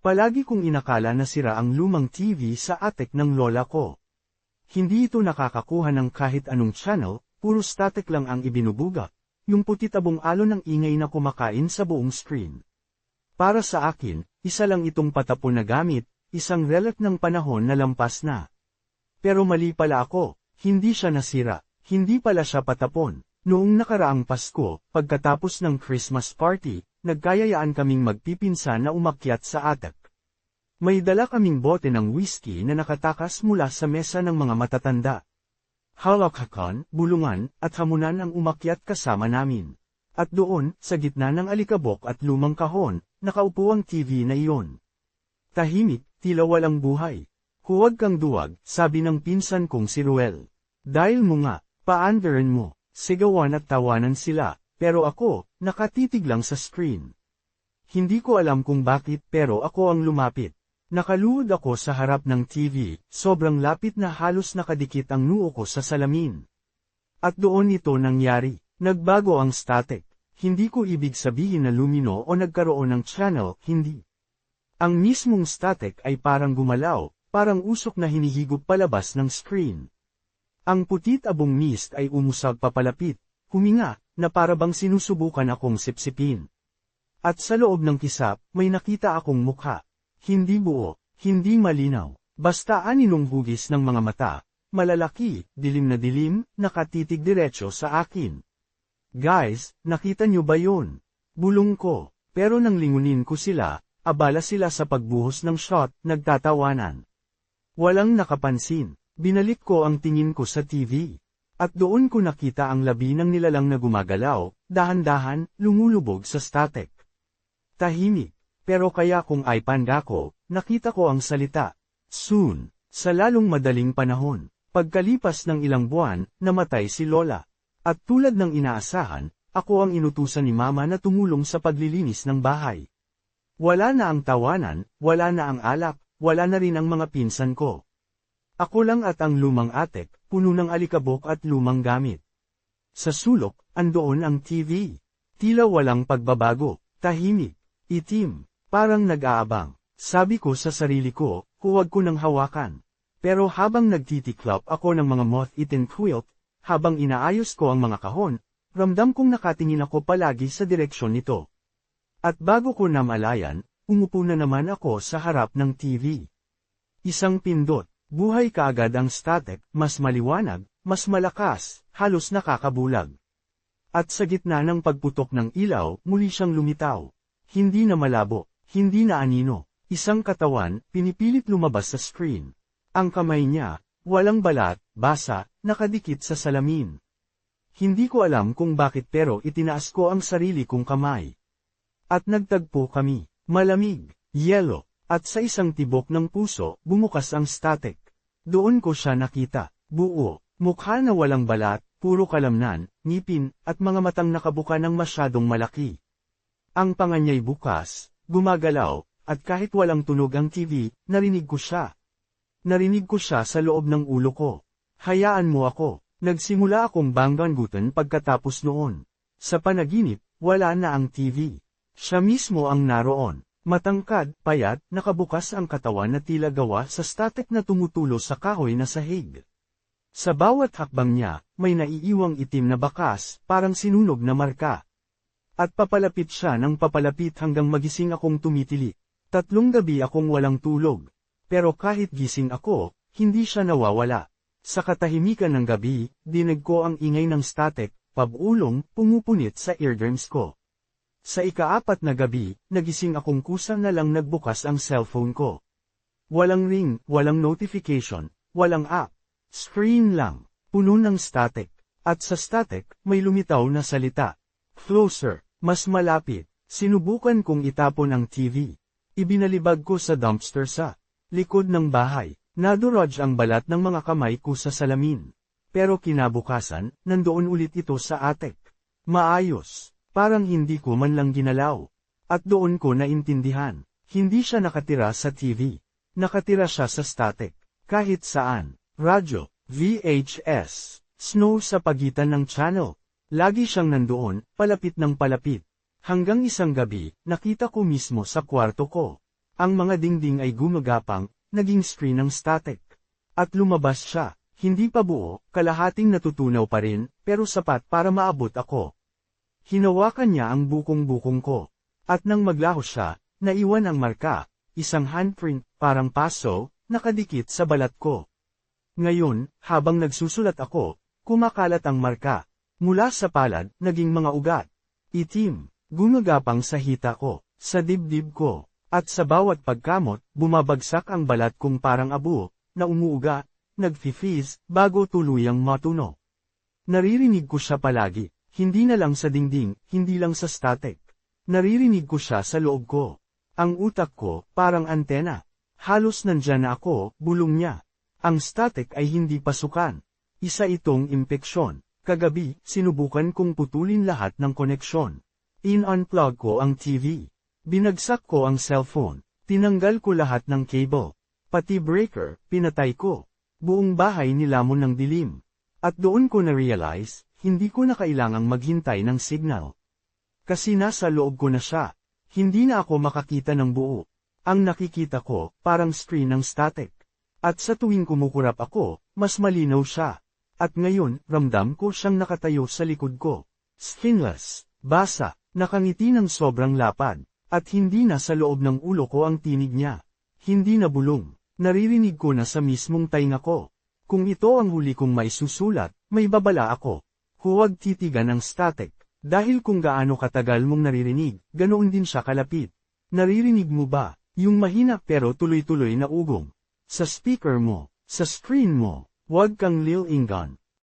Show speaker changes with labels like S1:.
S1: Palagi kong inakala na sira ang lumang TV sa atek ng lola ko. Hindi ito nakakakuha ng kahit anong channel, puro static lang ang ibinubuga, yung puti-tabong alon ng ingay na kumakain sa buong screen. Para sa akin, isa lang itong patapon na gamit, isang relic ng panahon na lampas na. Pero mali pala ako, hindi siya nasira, hindi pala siya patapon. Noong nakaraang Pasko, pagkatapos ng Christmas party, nagkayayaan kaming magpipinsan na umakyat sa atap. May dala kaming bote ng whiskey na nakatakas mula sa mesa ng mga matatanda. Halakhakan, bulungan, at hamunan ang umakyat kasama namin. At doon, sa gitna ng alikabok at lumang kahon, nakaupo ang TV na iyon. Tahimik, tila walang buhay. Huwag kang duwag, sabi ng pinsan kong si Ruel. Dahil mo nga, paandarin mo. Sigawan at tawanan sila, pero ako, nakatitig lang sa screen. Hindi ko alam kung bakit pero ako ang lumapit. Nakaluhod ako sa harap ng TV, sobrang lapit na halos nakadikit ang noo ko sa salamin. At doon ito nangyari, nagbago ang static. Hindi ko ibig sabihin na lumino o nagkaroon ng channel, hindi. Ang mismong static ay parang gumalaw, parang usok na hinihigop palabas ng screen. Ang putit abong mist ay umusag papalapit, huminga, na parabang sinusubukan akong sipsipin. At sa loob ng kisap, may nakita akong mukha. Hindi buo, hindi malinaw, basta aninong hugis ng mga mata, malalaki, dilim na dilim, nakatitig diretso sa akin. Guys, nakita nyo ba yun? Bulong ko, pero nang lingunin ko sila, abala sila sa pagbuhos ng shot, nagtatawanan. Walang nakapansin. Binalik ko ang tingin ko sa TV. At doon ko nakita ang labi ng nilalang na gumagalaw, dahan-dahan, lumulubog sa static. Tahimik, pero kaya kung ay panda nakita ko ang salita. Soon, sa lalong madaling panahon, pagkalipas ng ilang buwan, namatay si Lola. At tulad ng inaasahan, ako ang inutusan ni Mama na tumulong sa paglilinis ng bahay. Wala na ang tawanan, wala na ang alak, wala na rin ang mga pinsan ko. Ako lang at ang lumang atek, puno ng alikabok at lumang gamit. Sa sulok, andoon ang TV. Tila walang pagbabago, tahimik, itim, parang nag-aabang. Sabi ko sa sarili ko, huwag ko nang hawakan. Pero habang nagtitiklop ako ng mga moth-eaten quilt, habang inaayos ko ang mga kahon, ramdam kong nakatingin ako palagi sa direksyon nito. At bago ko namalayan, umupo na naman ako sa harap ng TV. Isang pindot, Buhay kaagad ang static, mas maliwanag, mas malakas, halos nakakabulag. At sa gitna ng pagputok ng ilaw, muli siyang lumitaw. Hindi na malabo, hindi na anino, isang katawan, pinipilit lumabas sa screen. Ang kamay niya, walang balat, basa, nakadikit sa salamin. Hindi ko alam kung bakit pero itinaas ko ang sarili kong kamay. At nagtagpo kami, malamig, yellow, at sa isang tibok ng puso, bumukas ang static. Doon ko siya nakita, buo, mukha na walang balat, puro kalamnan, ngipin, at mga matang nakabuka ng masyadong malaki. Ang panganyay bukas, gumagalaw, at kahit walang tunog ang TV, narinig ko siya. Narinig ko siya sa loob ng ulo ko. Hayaan mo ako, nagsimula akong banggangutan pagkatapos noon. Sa panaginip, wala na ang TV. Siya mismo ang naroon. Matangkad, payat, nakabukas ang katawan na tila gawa sa static na tumutulo sa kahoy na sahig. Sa bawat hakbang niya, may naiiwang itim na bakas, parang sinunog na marka. At papalapit siya ng papalapit hanggang magising akong tumitili. Tatlong gabi akong walang tulog. Pero kahit gising ako, hindi siya nawawala. Sa katahimikan ng gabi, dinig ko ang ingay ng static, pabulong, pumupunit sa eardrums ko. Sa ikaapat na gabi, nagising akong kusa na lang nagbukas ang cellphone ko. Walang ring, walang notification, walang app. Screen lang, puno ng static. At sa static, may lumitaw na salita. Closer, mas malapit. Sinubukan kong itapon ang TV. Ibinalibag ko sa dumpster sa likod ng bahay. Naduraj ang balat ng mga kamay ko sa salamin. Pero kinabukasan, nandoon ulit ito sa atek. Maayos. Parang hindi ko man lang ginalaw. At doon ko naintindihan. Hindi siya nakatira sa TV. Nakatira siya sa static. Kahit saan. Radyo, VHS, snow sa pagitan ng channel. Lagi siyang nandoon, palapit ng palapit. Hanggang isang gabi, nakita ko mismo sa kwarto ko. Ang mga dingding ay gumagapang, naging screen ng static. At lumabas siya, hindi pa buo, kalahating natutunaw pa rin, pero sapat para maabot ako. Hinawakan niya ang bukong-bukong ko. At nang maglaho siya, naiwan ang marka, isang handprint, parang paso, nakadikit sa balat ko. Ngayon, habang nagsusulat ako, kumakalat ang marka. Mula sa palad, naging mga ugat. Itim, gumagapang sa hita ko, sa dibdib ko, at sa bawat pagkamot, bumabagsak ang balat kong parang abo, na umuuga, nagfi-fizz, bago tuluyang matuno. Naririnig ko siya palagi, hindi na lang sa dingding, hindi lang sa static. Naririnig ko siya sa loob ko. Ang utak ko, parang antena. Halos nandyan na ako, bulong niya. Ang static ay hindi pasukan. Isa itong impeksyon. Kagabi, sinubukan kong putulin lahat ng koneksyon. In-unplug ko ang TV. Binagsak ko ang cellphone. Tinanggal ko lahat ng cable. Pati breaker, pinatay ko. Buong bahay nilamon ng dilim. At doon ko na-realize, hindi ko na kailangang maghintay ng signal. Kasi nasa loob ko na siya. Hindi na ako makakita ng buo. Ang nakikita ko, parang screen ng static. At sa tuwing kumukurap ako, mas malinaw siya. At ngayon, ramdam ko siyang nakatayo sa likod ko. Skinless, basa, nakangiti ng sobrang lapad, at hindi na sa loob ng ulo ko ang tinig niya. Hindi na bulong, naririnig ko na sa mismong tainga ko. Kung ito ang huli kong may susulat, may babala ako. Huwag titigan ang static, dahil kung gaano katagal mong naririnig, ganoon din siya kalapit. Naririnig mo ba, yung mahina pero tuloy-tuloy na ugong? Sa speaker mo, sa screen mo, huwag kang Lil Ingan,